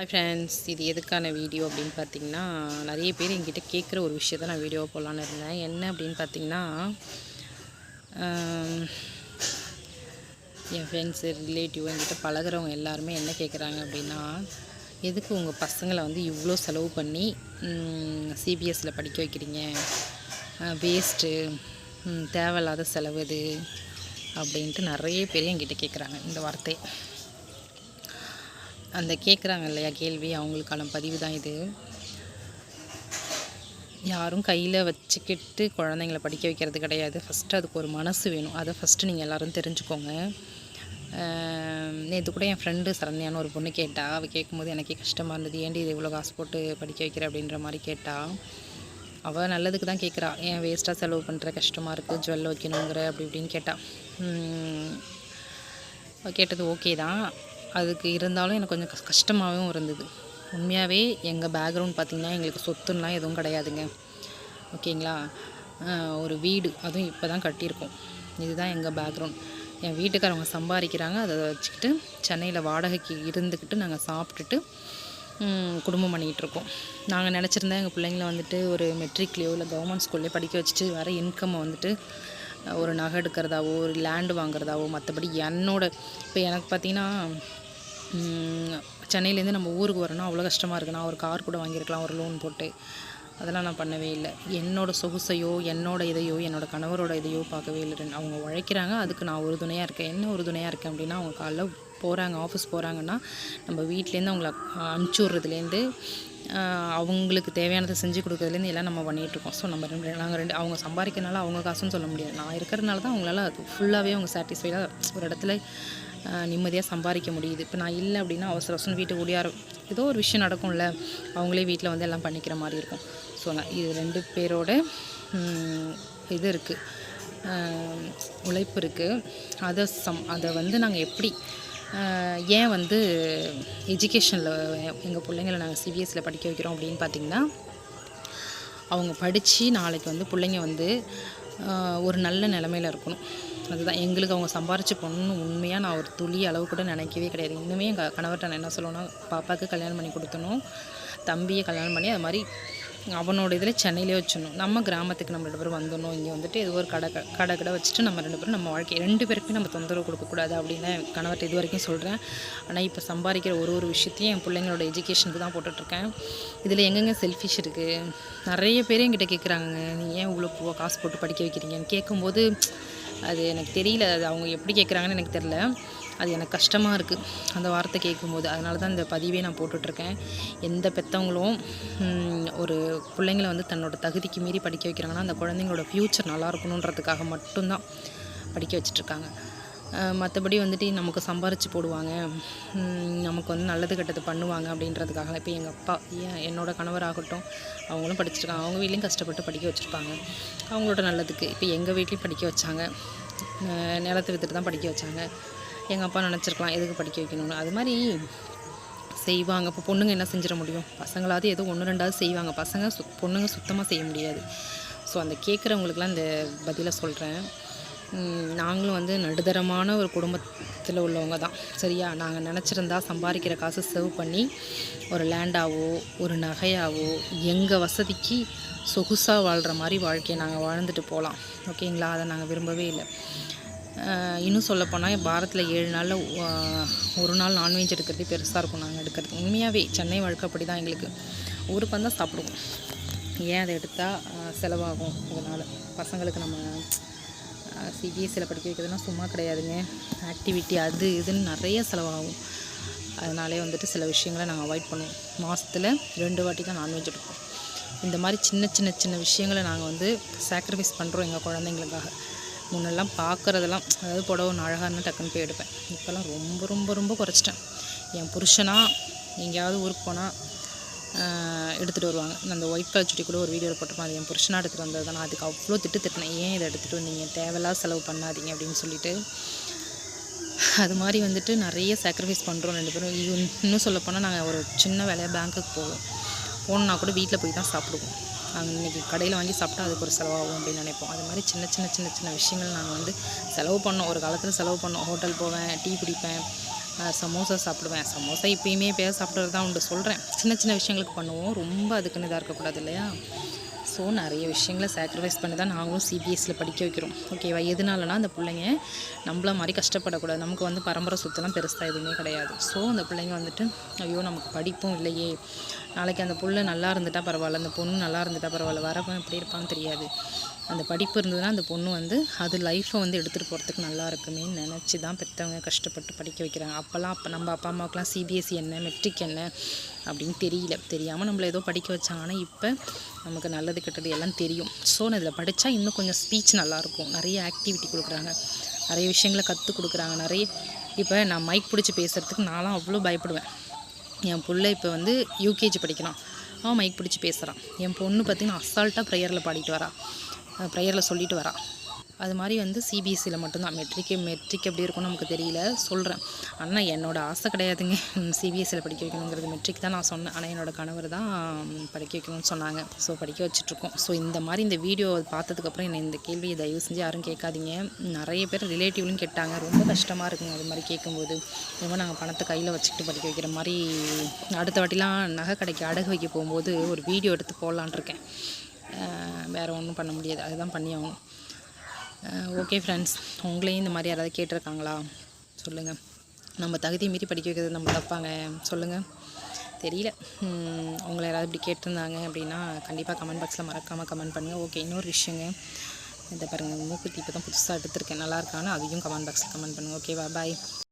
Hi friends இது எதுக்கான video அப்படின்னு பார்த்தீங்கன்னா நிறைய பேர் என்கிட்ட கேட்குற ஒரு விஷயத்த நான் வீடியோ போடலான்னு இருந்தேன். என்ன அப்படின்னு பார்த்தீங்கன்னா என் ஃப்ரெண்ட்ஸு ரிலேட்டிவ் என்கிட்ட பழகுறவங்க எல்லாருமே என்ன கேட்குறாங்க அப்படின்னா எதுக்கு உங்கள் பசங்களை வந்து இவ்வளோ செலவு பண்ணி சிபிஎஸ்சியில் படிக்க வைக்கிறீங்க? வேஸ்ட்டு தேவையில்லாத செலவு இது அப்படின்ட்டு நிறைய பேர் என்கிட்ட கேட்குறாங்க இந்த வார்த்தை அந்த கேட்குறாங்க இல்லையா கேள்வி அவங்களுக்கான பதிவு தான் இது. யாரும் கையில் வச்சுக்கிட்டு குழந்தைங்கள படிக்க வைக்கிறது கிடையாது. ஃபஸ்ட்டு அதுக்கு ஒரு மனசு வேணும். அதை ஃபஸ்ட்டு நீங்கள் எல்லோரும் தெரிஞ்சுக்கோங்க. நேற்று கூட என் ஃப்ரெண்டு சரண்யான்னு ஒரு பொண்ணு கேட்டா அவள் கேட்கும்போது எனக்கே கஷ்டமாக இருந்தது. ஏன்டி இது இவ்வளோ காசு போட்டு படிக்க வைக்கிற? அப்படின்ற மாதிரி கேட்டா அவள் நல்லதுக்கு தான் கேட்குறா ஏன் வேஸ்ட்டாக செலவு பண்ணுற கஷ்டமாக இருக்குது ஜுவல் வைக்கணுங்கிற? அப்படி இப்படின்னு கேட்டால் கேட்டது ஓகே தான். அதுக்கு இருந்தாலும் எனக்கு கொஞ்சம் கஷ்டமாகவும் இருந்தது. உண்மையாகவே எங்கள் பேக்ரவுண்ட் பார்த்திங்கன்னா எங்களுக்கு சொத்துலாம் எதுவும் கிடையாதுங்க. ஓகேங்களா? ஒரு வீடு அதுவும் இப்போ தான் கட்டியிருக்கோம். இதுதான் எங்கள் பேக்ரவுண்ட் என் வீட்டுக்காரவங்க சம்பாதிக்கிறாங்க அதை வச்சுக்கிட்டு சென்னையில் வாடகைக்கு இருந்துக்கிட்டு நாங்கள் சாப்பிட்டுட்டு குடும்பம் பண்ணிகிட்டு இருக்கோம். நாங்கள் நினச்சிருந்தா எங்கள் பிள்ளைங்கள வந்துட்டு ஒரு மெட்ரிக்லேயோ இல்லை கவர்மெண்ட் ஸ்கூல்லையோ படிக்க வச்சுட்டு வர இன்கம்மை வந்துட்டு ஒரு நகை எடுக்கிறதாவோ ஒரு லேண்டு வாங்குறதாவோ மற்றபடி என்னோட இப்போ எனக்கு பார்த்தீங்கன்னா சென்னையிலேருந்து நம்ம ஊருக்கு வரணும். அவ்வளோ கஷ்டமாக இருக்குது நான் ஒரு கார் கூட வாங்கியிருக்கலாம். ஒரு லோன் போட்டு. அதெல்லாம் நான் பண்ணவே இல்லை. என்னோடய சொகுசையோ என்னோட இதையோ என்னோடய கணவரோட இதையோ பார்க்கவே இல்லை. அவங்க உழைக்கிறாங்க. அதுக்கு நான் ஒரு துணையாக இருக்கேன். என்ன ஒரு துணையாக இருக்கேன் அப்படின்னா அவங்க காலைல போகிறாங்க ஆஃபீஸ் போகிறாங்கன்னா நம்ம வீட்லேருந்து அவங்கள அனுப்பிச்சி விட்றதுலேருந்து அவங்களுக்கு தேவையானதை செஞ்சு கொடுக்கறதுலேருந்து எல்லாம் நம்ம பண்ணிகிட்ருக்கோம். ஸோ நம்ம ரெண்டு நாங்கள் ரெண்டு அவங்க சம்பாதிக்கிறனால அவங்க காசுன்னு சொல்ல முடியாது. நான் இருக்கிறதுனால தான் அவங்களால அது ஃபுல்லாகவே அவங்க சாட்டிஸ்ஃபைடாக ஒரு இடத்துல நிம்மதியாக சம்பாதிக்க முடியுது. இப்போ நான் இல்லை அப்படின்னா அவசர அவசரம் வீட்டுக்கு ஓடியார ஏதோ ஒரு விஷயம் நடக்கும்ல அவங்களே வீட்டில் வந்து எல்லாம் பண்ணிக்கிற மாதிரி இருக்கும். ஸோ நான் இது ரெண்டு பேரோட இது இருக்குது உழைப்பு இருக்குது அதை சம் அதை வந்து நாங்கள் எப்படி ஏன் வந்து எஜுகேஷனில் எங்கள் பிள்ளைங்கள நாங்கள் சிபிஎஸ்சியில் படிக்க வைக்கிறோம் அப்படின்னு பார்த்தீங்கன்னா அவங்க படித்து நாளைக்கு வந்து பிள்ளைங்க வந்து ஒரு நல்ல நிலமையில இருக்கணும். அதுதான் எங்களுக்கு அவங்க சம்பாரிச்சு பொண்ணு உண்மையாக நான் ஒரு துளி அளவு கூட நினைக்கவே கிடையாது. இன்னுமே எங்கள் கணவர்கிட்ட நான் என்ன சொல்லுவேன்னா பாப்பாவுக்கு கல்யாணம் பண்ணி கொடுத்தணும் தம்பியை கல்யாணம் பண்ணி அது மாதிரி அவனோட இதில் சென்னையிலே வச்சிடணும். நம்ம கிராமத்துக்கு நம்ம ரெண்டு பேரும் வந்துடணும். இங்கே வந்துட்டு ஏதோ ஒரு கடை க- கடை கடை வச்சுட்டு நம்ம ரெண்டு பேரும் நம்ம வாழ்க்கை ரெண்டு பேருக்குமே நம்ம தொந்தரவு கொடுக்கக்கூடாது அப்படின்னு கணவர்கிட்ட இது வரைக்கும் சொல்கிறேன் ஆனால் இப்போ சம்பாதிக்கிற ஒரு ஒரு விஷயத்தையும் என் பிள்ளைங்களோட எஜுகேஷனுக்கு தான் போட்டுட்ருக்கேன். இதில் எங்கெங்கே செல்ஃபிஷ் இருக்குது நிறைய பேர் என்கிட்ட கேட்குறாங்க நீ ஏன் இவ்வளோ காசு போட்டு படிக்க வைக்கிறீங்கன்னு கேட்கும்போது அது எனக்கு தெரியல. அது அவங்க எப்படி கேட்குறாங்கன்னு எனக்கு தெரில அது எனக்கு கஷ்டமாக இருக்குது அந்த வார்த்தை கேட்கும்போது அதனால தான் இந்த பதிவே நான் போட்டுட்ருக்கேன். எந்த பெற்றவங்களும் ஒரு பிள்ளைங்கள வந்து தன்னோட தகுதிக்கு மீறி படிக்க வைக்கிறாங்கன்னா அந்த குழந்தைங்களோட ஃப்யூச்சர் நல்லா இருக்கணுன்றதுக்காக மட்டும்தான் படிக்க வச்சிட்ருக்காங்க. மற்றபடி வந்துட்டு நமக்கு சம்பாரித்து போடுவாங்க. நமக்கு வந்து நல்லது கெட்டது பண்ணுவாங்க அப்படின்றதுக்காக இப்போ எங்கள் அப்பா ஏன் என்னோட கணவராகட்டும் அவங்களும் படிச்சிருக்காங்க. அவங்க வீட்லேயும் கஷ்டப்பட்டு படிக்க வச்சுருப்பாங்க. அவங்களோட நல்லதுக்கு இப்போ எங்கள் வீட்லேயும் படிக்க வச்சாங்க. நிலத்தை விற்றுட்டு தான் படிக்க வச்சாங்க. எங்கள் அப்பா நினச்சிருக்கலாம் எதுக்கு படிக்க வைக்கணும்னு. அது மாதிரி செய்வாங்க. இப்போ பொண்ணுங்க என்ன செஞ்சிட முடியும்? பசங்களாவது ஏதோ ஒன்று ரெண்டாவது செய்வாங்க. பசங்க சு பொண்ணுங்க சுத்தமாக செய்ய முடியாது. ஸோ அந்த கேட்குறவங்களுக்குலாம் இந்த பதிலை சொல்கிறேன் நாங்களும் வந்து நடுத்தரமான ஒரு குடும்பத்தில் உள்ளவங்க தான். சரியா? நாங்கள் நினச்சிருந்தா சம்பாதிக்கிற காசு சேவ் பண்ணி ஒரு லேண்டாவோ ஒரு நகையாவோ எங்கள் வசதிக்கு சொகுசாக வாழ்கிற மாதிரி வாழ்க்கையை நாங்கள் வாழ்ந்துட்டு போகலாம் ஓகேங்களா அதை நாங்கள் விரும்பவே இல்லை. இன்னும் சொல்லப்போனால் பாரத்தில் ஏழு நாளில் ஒரு நாள் நான்வெஜ் எடுக்கிறதே பெருசாக இருக்கும் நாங்கள் எடுக்கிறது. உண்மையாகவே சென்னை வாழ்க்கை அப்படி தான் எங்களுக்கு. ஊருக்கு வந்தால் சாப்பிடுவோம். ஏன் அதை எடுத்தால் செலவாகும்? அதனால் பசங்களுக்கு நம்ம சிபிஎஸ்சியில் படிக்க வைக்கிறதுனா சும்மா கிடையாதுங்க. ஆக்டிவிட்டி அது இதுன்னு நிறைய செலவாகும். அதனாலே வந்துட்டு சில விஷயங்களை நாங்கள் அவாய்ட் பண்ணுவோம். மாதத்தில் ரெண்டு வாட்டி தான் நான்வெஜ் எடுப்போம். இந்த மாதிரி சின்ன சின்ன சின்ன விஷயங்களை நாங்கள் வந்து சாக்ரிஃபைஸ் பண்ணுறோம் எங்கள் குழந்தைங்களுக்காக. முன்னெல்லாம் பார்க்குறதெல்லாம் அதாவது புடவை அழகாக இருந்தால் டக்குன்னு போய் எடுப்பேன். இப்போல்லாம் ரொம்ப ரொம்ப ரொம்ப குறைச்சிட்டேன். என் புருஷனா எங்கேயாவது ஊருக்கு போனால் எடுத்துகிட்டு வருவாங்க. அந்த ஒயிட் கலர் சுட்டி கூட ஒரு வீடியோவில் போட்டிருப்பேன். அது என் புருஷனாக எடுத்துகிட்டு வந்தது தான். நான் அதுக்கு அவ்வளோ திட்டு திட்டினேன். ஏன் இதை எடுத்துகிட்டு வந்தீங்க? தேவையில்லாத செலவு பண்ணாதீங்க அப்படின்னு சொல்லிட்டு. அது மாதிரி வந்துட்டு நிறைய சாக்ரிஃபைஸ் பண்ணுறோம் ரெண்டு பேரும். இது இன்னும் சொல்லப்போனால் நாங்கள் ஒரு சின்ன வேலையாக பேங்க்குக்கு போவோம். போகணுன்னா கூட வீட்டில் போய் தான் சாப்பிடுவோம். நாங்கள் இன்றைக்கி கடையில் வாங்கி சாப்பிட்டா அதுக்கு ஒரு செலவாகும் அப்படின்னு நினைப்போம். அது மாதிரி சின்ன சின்ன சின்ன சின்ன விஷயங்கள் நாங்கள் வந்து செலவு பண்ணோம். ஒரு காலத்தில் செலவு பண்ணோம். ஹோட்டல் போவேன் டீ குடிப்பேன். சமோசா சாப்பிடுவேன். சமோசா இப்போயுமே பேச சாப்பிட்றது தான் உண்டு. சொல்கிறேன் சின்ன சின்ன விஷயங்களுக்கு பண்ணுவோம். ரொம்ப அதுக்குன்னு இதாக இருக்கக்கூடாது இல்லையா? ஸோ நிறைய விஷயங்களை சாக்ரிஃபைஸ் பண்ணி தான் நாங்களும் சிபிஎஸ்சியில் படிக்க வைக்கிறோம். ஓகேவா எதனாலனா அந்த பிள்ளைங்க நம்மள மாதிரி கஷ்டப்படக்கூடாது. நமக்கு வந்து பரம்பரை சொத்துலாம் பெருசாக எதுவுமே கிடையாது. ஸோ அந்த பிள்ளைங்க வந்துட்டு ஐயோ நமக்கு படிப்பும் இல்லையே. நாளைக்கு அந்த புள்ள நல்லா இருந்துட்டா பரவாயில்ல அந்த பொண்ணு நல்லா இருந்துட்டா பரவாயில்ல வரவன் எப்படி இருப்பான்னு தெரியாது. அந்த படிப்பு இருந்ததுன்னா அந்த பொண்ணு வந்து அது லைஃப்பை வந்து எடுத்துகிட்டு போகிறதுக்கு நல்லா இருக்குமேன்னு நினச்சி தான் பெற்றவங்க கஷ்டப்பட்டு படிக்க வைக்கிறாங்க. அப்போல்லாம் அப்போ நம்ம அப்பா அம்மாவுக்குலாம் சிபிஎஸ்சி என்ன மெட்ரிக் என்ன அப்படின்னு தெரியல. தெரியாமல் நம்மளை ஏதோ படிக்க வச்சாங்கன்னா ஆனால் இப்போ நமக்கு நல்லது கெட்டது எல்லாம் தெரியும். ஸோ நான் இதில் படித்தா இன்னும் கொஞ்சம் ஸ்பீச் நல்லாயிருக்கும் நிறைய ஆக்டிவிட்டி கொடுக்குறாங்க. நிறைய விஷயங்களை கற்றுக் கொடுக்குறாங்க. நிறைய இப்போ நான் மைக் பிடிச்சி பேசுகிறதுக்கு நான்லாம் அவ்வளோ பயப்படுவேன். என் பிள்ளை இப்போ வந்து யூகேஜி படிக்கிறான். அவன் மைக் பிடிச்சி பேசுகிறான் என் பொண்ணு பார்த்திங்கன்னா அசால்ட்டாக ப்ரேயரில் பாடிட்டு வரா. ப்ரேயரில் சொல்லிட்டு வரான் அது மாதிரி வந்து சிபிஎஸ்சியில் மட்டும்தான். மெட்ரிக்கு மெட்ரிக் எப்படி இருக்கும்னு நமக்கு தெரியல. சொல்கிறேன் ஆனால் என்னோடய ஆசை கிடையாதுங்க. சிபிஎஸ்சியில் படிக்க வைக்கணுங்கிறது மெட்ரிக் தான் நான் சொன்னேன். ஆனால் என்னோட கணவர் தான் படிக்க வைக்கணும்னு சொன்னாங்க. ஸோ படிக்க வச்சுட்ருக்கோம். ஸோ இந்த மாதிரி இந்த வீடியோ பார்த்ததுக்கப்புறம் என்னை இந்த கேள்வியை தயவு செஞ்சு யாரும் கேட்காதீங்க. நிறைய பேர் ரிலேட்டிவ்லையும் கேட்டாங்க. ரொம்ப கஷ்டமாக இருக்குங்க அது மாதிரி கேட்கும்போது. ரொம்ப நாங்கள் பணத்தை கையில் வச்சுக்கிட்டு படிக்க வைக்கிற மாதிரி அடுத்த வாட்டிலாம் நகை கடைக்கு அடகு வைக்க போகும்போது ஒரு வீடியோ எடுத்து போடலான் இருக்கேன் வேறு ஒன்றும் பண்ண முடியாது. அதுதான் பண்ணி ஆகணும். ஓகே ஃப்ரெண்ட்ஸ் உங்களையும் இந்த மாதிரி யாராவது கேட்டிருக்காங்களா? சொல்லுங்கள் நம்ம தகுதியை மீறி படிக்க வைக்கிறது நம்ம தப்பாங்க. சொல்லுங்கள் தெரியல. உங்களை யாராவது இப்படி கேட்டிருந்தாங்க அப்படின்னா கண்டிப்பாக கமெண்ட் பாக்ஸில் மறக்காமல் கமெண்ட் பண்ணுங்கள் ஓகே இன்னொரு விஷயங்க. இதை பாருங்கள் மூக்குத்தி இப்போ தான் புதுசாக எடுத்திருக்கேன். நல்லா இருக்கான்னு அதையும் கமெண்ட் பாக்ஸில் கமெண்ட் பண்ணுங்கள் ஓகேவா பாய்